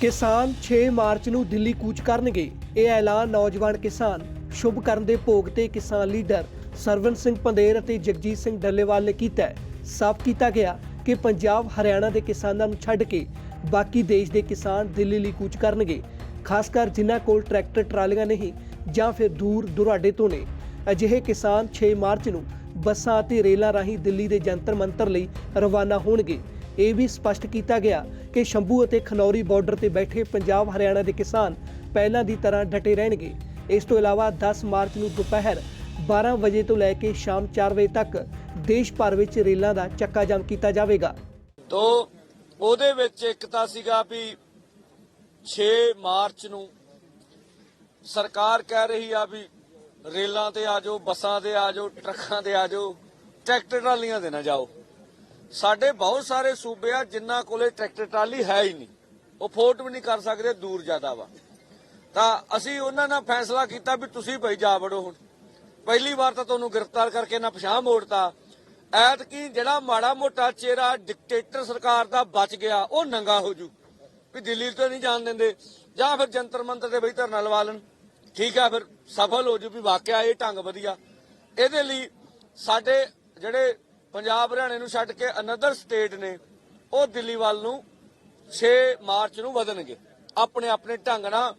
ਕਿਸਾਨ 6 ਮਾਰਚ ਨੂੰ ਦਿੱਲੀ ਕੂਚ ਕਰਨਗੇ। ਇਹ ਐਲਾਨ ਨੌਜਵਾਨ ਕਿਸਾਨ, ਸ਼ੁਭ ਕਰਨ ਦੇ ਭੋਗ ਤੇ ਕਿਸਾਨ ਲੀਡਰ ਸਰਵਨ ਸਿੰਘ ਪੰਦੇਰ ਅਤੇ ਜਗਜੀਤ ਸਿੰਘ ਡੱਲੇਵਾਲ ਨੇ ਕੀਤਾ ਸਾਫ਼ ਕੀਤਾ ਗਿਆ ਕਿ ਪੰਜਾਬ ਹਰਿਆਣਾ ਦੇ ਕਿਸਾਨਾਂ ਨੂੰ ਛੱਡ ਕੇ ਬਾਕੀ ਦੇਸ਼ ਦੇ ਕਿਸਾਨ ਦਿੱਲੀ ਲਈ ਕੂਚ ਕਰਨਗੇ। ਖਾਸ ਕਰ ਜਿਨ੍ਹਾਂ ਕੋਲ ਟਰੈਕਟਰ, ਟਰਾਲੀਆਂ ਨਹੀਂ ਜਾਂ ਫਿਰ ਦੂਰ ਦੁਰਾਡੇ ਤੋਂ ਨੇ। ਅਜਿਹੇ ਕਿਸਾਨ 6 ਮਾਰਚ ਨੂੰ ਬੱਸਾਂ ਅਤੇ ਰੇਲਾਂ ਰਾਹੀਂ ਦਿੱਲੀ ਦੇ ਜੰਤਰ ਮੰਤਰ ਲਈ ਰਵਾਨਾ ਹੋਣਗੇ। ਇਹ ਵੀ ਸਪਸ਼ਟ ਕੀਤਾ ਗਿਆ ਕਿ ਸ਼ੰਭੂ ਅਤੇ ਖਨੌਰੀ ਬਾਰਡਰ ਤੇ ਬੈਠੇ ਪੰਜਾਬ, ਹਰਿਆਣਾ ਦੇ ਕਿਸਾਨ ਪਹਿਲਾਂ ਦੀ ਤਰ੍ਹਾਂ ਡਟੇ ਰਹਿਣਗੇ। ਇਸ ਤੋਂ ਇਲਾਵਾ 10 ਮਾਰਚ ਨੂੰ ਦੁਪਹਿਰ 12 ਵਜੇ ਤੋਂ ਲੈ ਕੇ ਸ਼ਾਮ 4 ਵਜੇ ਤੱਕ ਦੇਸ਼ ਭਰ ਵਿੱਚ ਰੇਲਾਂ ਦਾ ਚੱਕਾ ਜਾਮ ਕੀਤਾ ਜਾਵੇਗਾ। ਤੋ ਉਹਦੇ ਵਿੱਚ ਇੱਕ ਤਾਂ ਸੀਗਾ ਵੀ 6 ਮਾਰਚ ਨੂੰ ਸਰਕਾਰ ਕਹਿ ਰਹੀ ਆ ਵੀ ਰੇਲਾਂ ਤੇ ਆ ਜਾਓ, ਬੱਸਾਂ ਤੇ ਆ ਜਾਓ, ਟਰੱਕਾਂ ਤੇ ਆ ਜਾਓ, ਟਰੈਕਟਰ ਟਰਾਲੀਆਂ ਤੇ ਨਾ ਜਾਓ। ਸਾਡੇ ਬਹੁਤ ਸਾਰੇ ਸੂਬੇ ਆ ਜਿਨ੍ਹਾਂ ਕੋਲੇ ਟਰੈਕਟਰ ਟਰਾਲੀ ਹੈ ਹੀ ਨਹੀਂ। ਉਹ ਫੋਰਟ ਵੀ ਨਹੀਂ ਕਰ ਸਕਦੇ, ਦੂਰ ਜ਼ਿਆਦਾ ਵਾ। ਤਾਂ ਅਸੀਂ ਉਹਨਾਂ ਨਾਲ ਫੈਸਲਾ ਕੀਤਾ ਵੀ ਤੁਸੀਂ ਭਈ ਜਾ ਵੜੋ ਹੁਣ। ਪਹਿਲੀ ਵਾਰ ਤਾਂ ਤੁਹਾਨੂੰ ਗ੍ਰਿਫਤਾਰ ਕਰਕੇ ਨਾ ਪਛਾਣ ਮੋੜਤਾ। ਐਤਕੀ ਜਿਹੜਾ ਮਾੜਾ ਮੋਟਾ ਚਿਹਰਾ ਡਿਕਟੇਟਰ ਸਰਕਾਰ ਦਾ ਬਚ ਗਿਆ, ਉਹ ਨੰਗਾ ਹੋ ਜੂ। ਵੀ ਦਿੱਲੀ ਤੋਂ ਨਹੀਂ ਜਾਣ ਦਿੰਦੇ। ਜਾਂ ਫਿਰ ਜੰਤਰ ਮੰਤਰ ਦੇ ਬਈ ਧਰਨਾ ਲਵਾ ਲੈਣ। ਠੀਕ ਆ, ਫਿਰ ਸਫਲ ਹੋ ਜੂ ਵੀ ਵਾਕਿਆ ਇਹ ਢੰਗ ਵਧੀਆ। ਇਹਦੇ ਲਈ ਸਾਡੇ ਜਿਹੜੇ ਪੰਜਾਬ ਹਰਿਆਣੇ ਨੂੰ ਛੱਡ ਕੇ ਅਨਦਰ ਸਟੇਟ ਨੇ, ਉਹ ਦਿੱਲੀ ਵੱਲ ਨੂੰ 6 ਮਾਰਚ ਨੂੰ ਵਧਣਗੇ। ਆਪਣੇ ਆਪਣੇ ਢੰਗ ਨਾਲ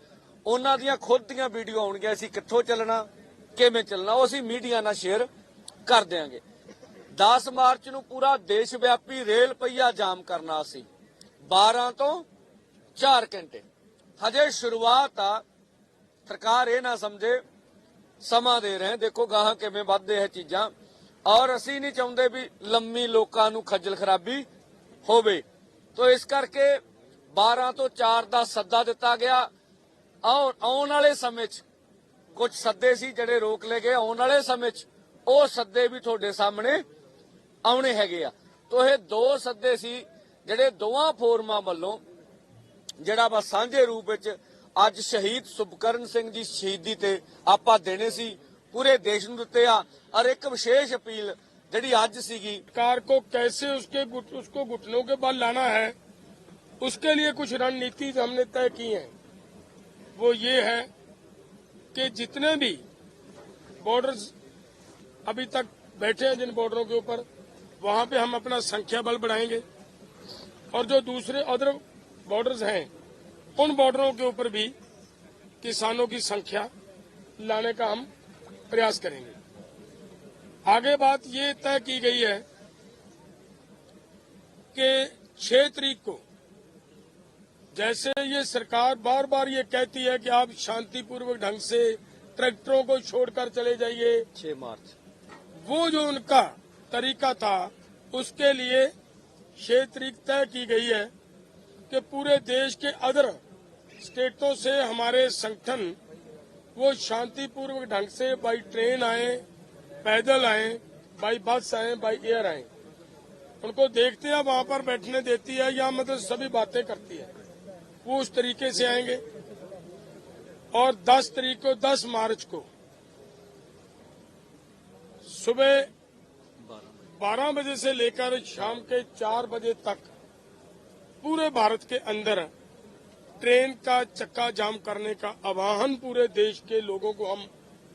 ਉਹਨਾਂ ਦੀਆਂ ਖੁਦ ਦੀਆਂ ਵੀਡੀਓ ਆਉਣਗੀਆਂ, ਅਸੀਂ ਕਿੱਥੋਂ ਚੱਲਣਾ, ਕਿਵੇਂ ਚੱਲਣਾ, ਉਹ ਅਸੀਂ ਮੀਡੀਆ ਨਾਲ ਸ਼ੇਅਰ ਕਰ ਦਿਆਂਗੇ। 10 ਮਾਰਚ ਨੂੰ ਪੂਰਾ ਦੇਸ਼ ਵਿਆਪੀ ਰੇਲ ਪਹੀਆ ਜਾਮ ਕਰਨਾ ਸੀ। 12 ਤੋਂ 4 ਘੰਟੇ। ਹਜੇ ਸ਼ੁਰੂਆਤ ਆ। ਸਰਕਾਰ ਇਹ ਨਾ ਸਮਝੇ, ਸਮਾਂ ਦੇ ਰਹੇ, ਦੇਖੋ ਗਾਹਾਂ ਕਿਵੇਂ ਵੱਧਦੇ ਹੈ ਚੀਜ਼ਾਂ। ਔਰ ਅਸੀਂ ਨਹੀਂ ਚਾਹੁੰਦੇ ਵੀ ਲੰਮੀ ਲੋਕਾਂ ਨੂੰ ਖੱਜਲ ਖਰਾਬੀ ਹੋਵੇ। ਤੋ ਇਸ ਕਰਕੇ 12 ਤੋਂ 4 ਦਾ ਸੱਦਾ ਦਿੱਤਾ ਗਿਆ। ਆਉ- ਆਉਣ ਵਾਲੇ ਸਮੇਂ 'ਚ ਕੁਝ ਸੱਦੇ ਸੀ ਜਿਹੜੇ ਰੋਕ ਲਏ ਗਏ। ਆਉਣ ਵਾਲੇ ਸਮੇਂ 'ਚ ਉਹ ਸੱਦੇ ਵੀ ਤੁਹਾਡੇ ਸਾਹਮਣੇ ਆਉਣੇ ਹੈਗੇ ਆ। ਤੋ ਇਹ ਦੋ ਸੱਦੇ ਸੀ ਜਿਹੜੇ ਦੋਵਾਂ ਫੋਰਮਾਂ ਵੱਲੋਂ, ਜਿਹੜਾ ਵਾ ਸਾਂਝੇ ਰੂਪ ਵਿੱਚ ਅੱਜ ਸ਼ਹੀਦ ਸੁਭਕਰਨ ਸਿੰਘ ਦੀ ਸ਼ਹੀਦੀ ਤੇ ਆਪਾਂ ਦੇਣੇ ਸੀ। ਪੂਰੇ ਦੇਸ਼ ਨੂੰ ਦਿੱਤੇ ਆ ਔਰ ਇੱਕ ਵਿਸ਼ੇਸ਼ ਅਪੀਲ ਜਿਹੜੀ ਅੱਜ ਸੀਗੀ सरकार को कैसे उसके गुट, उसको घुटनों के बल लाना है उसके लिए कुछ रणनीति हमने तय की है वो ये है कि जितने भी बॉर्डर्स अभी तक बैठे हैं जिन बॉर्डरों के ऊपर वहां पे हम अपना संख्या बल बढ़ाएंगे और जो दूसरे अदर बॉर्डर्स हैं उन बॉर्डरों के ऊपर भी किसानों की संख्या लाने का हम प्रयास करेंगे। आगे बात ये तय की गई है कि छह तारीख को जैसे ये सरकार बार बार ये कहती है कि आप शांतिपूर्वक ढंग से ट्रैक्टरों को छोड़कर चले जाइए। छह मार्च। वो जो उनका तरीका था उसके लिए छह तारीख तय की गई है कि पूरे देश के अदर स्टेटों से हमारे संगठन वो शांतिपूर्वक ढंग से बाई ट्रेन आए, पैदल आए बाई बस आए बाई एयर आए। उनको देखते हैं, वहाँ पर बैठने देती है, या मतलब सभी बातें करती है। वो उस तरीके से आएँगे। और 10 तारीख को 10 मार्च को, सुबह 12 बजे से लेकर शाम के 4 बजे तक पूरे भारत के अंदर ट्रेन का चक्का जाम करने का आह्वान पूरे देश के लोगों को हम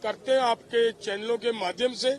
करते हैं आपके चैनलों के माध्यम से